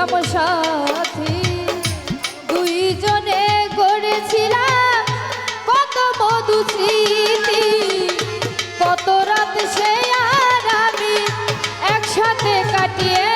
ছিলাম সাথী দুইজনে গড়েছিলাম কত মধু স্মৃতি। কত রাত সে আর আমি একসাথে কাটিয়ে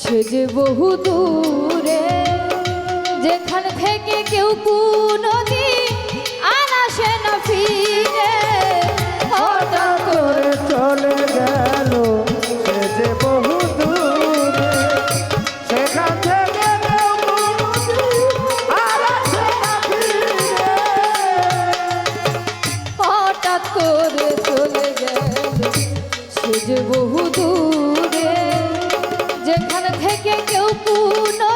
সে যে বহু দূরে, যেখান থেকে কেউ নদী আর আসে না ফিরে। হঠাৎ করে চলে গেল সে যে বহু দূরে, সেখান থেকে হঠাৎ করে চলে গেল সে যে বহু দূরে যেখানে থেকে কেউ পুনো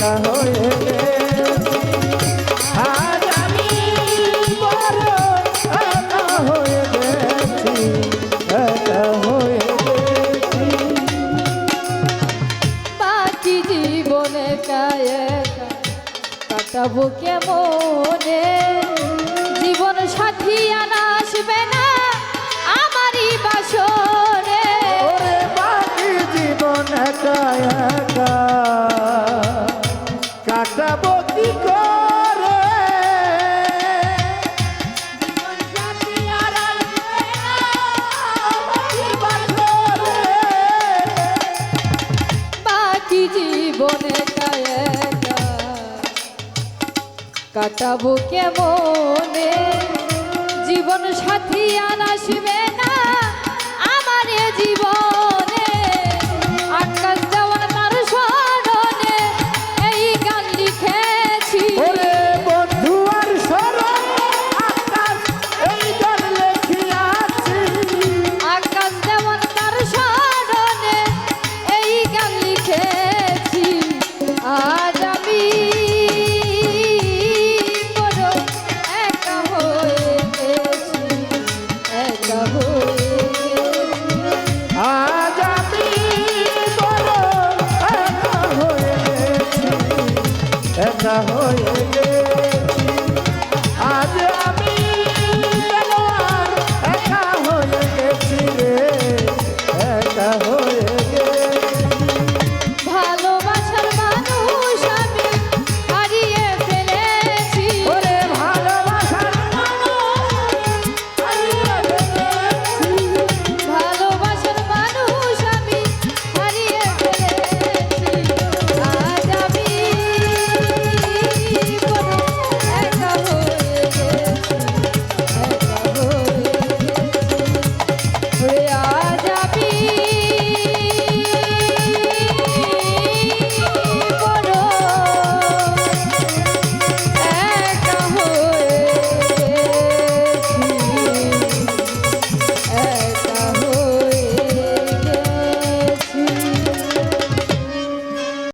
একা হয়ে আজ আমি বড় একা হয়ে গেছি, একা হয়ে গেছি। বাকি জীবন একা একা কাটাবো কেমনে? জীবন সাথী আনা আসবে না আমারই বাসরে বাকি জীবন একা কাটাবো কেমনে? জীবন সাথী আনা